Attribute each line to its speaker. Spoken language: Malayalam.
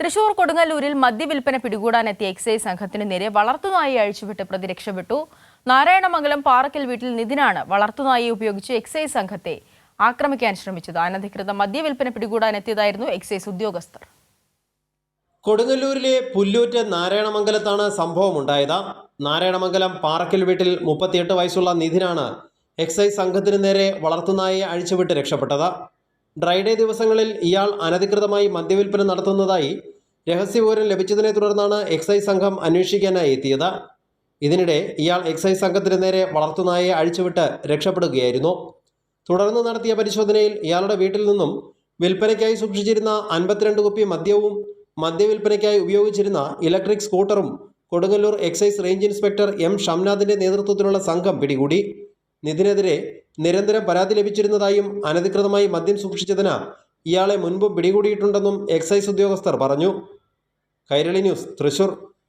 Speaker 1: തൃശൂർ കൊടുങ്ങല്ലൂരിൽ മദ്യവിൽപ്പന പിടികൂടാനെത്തിയ എക്സൈസ് സംഘത്തിന് നേരെ വളർത്തുനായി അഴിച്ചുവിട്ട് പ്രതി രക്ഷപ്പെട്ടു നാരായണമംഗലം പാറക്കൽ വീട്ടിൽ നിതിനാണ് വളർത്തുനായി ഉപയോഗിച്ച് എക്സൈസ് സംഘത്തെ ആക്രമിക്കാൻ ശ്രമിച്ചത്. അനധികൃത മദ്യവിൽപ്പന പിടികൂടാനെത്തിയതായിരുന്നു എക്സൈസ് ഉദ്യോഗസ്ഥർ.
Speaker 2: കൊടുങ്ങല്ലൂരിലെ പുല്ലൂറ്റ് നാരായണമംഗലത്താണ് സംഭവം ഉണ്ടായത് നാരായണമംഗലം പാറക്കൽ വീട്ടിൽ മുപ്പത്തിയെട്ട് വയസ്സുള്ള നിധിനാണ് എക്സൈസ് സംഘത്തിന് നേരെ വളർത്തുനായെ അഴിച്ചുവിട്ട് രക്ഷപ്പെട്ടത്. ഡ്രൈഡേ ദിവസങ്ങളിൽ ഇയാൾ അനധികൃതമായി മദ്യവിൽപ്പന നടത്തുന്നതായി രഹസ്യവിവരം ലഭിച്ചതിനെ തുടർന്നാണ് എക്സൈസ് സംഘം അന്വേഷിക്കാനായി എത്തിയത്. ഇതിനിടെ ഇയാൾ എക്സൈസ് സംഘത്തിന് നേരെ വളർത്തുനായെ അഴിച്ചുവിട്ട് രക്ഷപ്പെടുകയായിരുന്നു. തുടർന്ന് നടത്തിയ പരിശോധനയിൽ ഇയാളുടെ വീട്ടിൽ നിന്നും വിൽപ്പനയ്ക്കായി സൂക്ഷിച്ചിരുന്ന അൻപത്തിരണ്ട് കുപ്പി മദ്യവും മദ്യവിൽപ്പനയ്ക്കായി ഉപയോഗിച്ചിരുന്ന electric സ്കൂട്ടറും Kodungallur excise range inspector M ഷംനാഥിന്റെ നേതൃത്വത്തിലുള്ള സംഘം പിടികൂടി. നിതിനെതിരെ നിരന്തരം പരാതി ലഭിച്ചിരുന്നതായും അനധികൃതമായി മദ്യം സൂക്ഷിച്ചതിന് ഇയാളെ മുൻപും പിടികൂടിയിട്ടുണ്ടെന്നും എക്സൈസ് ഉദ്യോഗസ്ഥർ പറഞ്ഞു. കൈരളി ന്യൂസ് തൃശൂർ.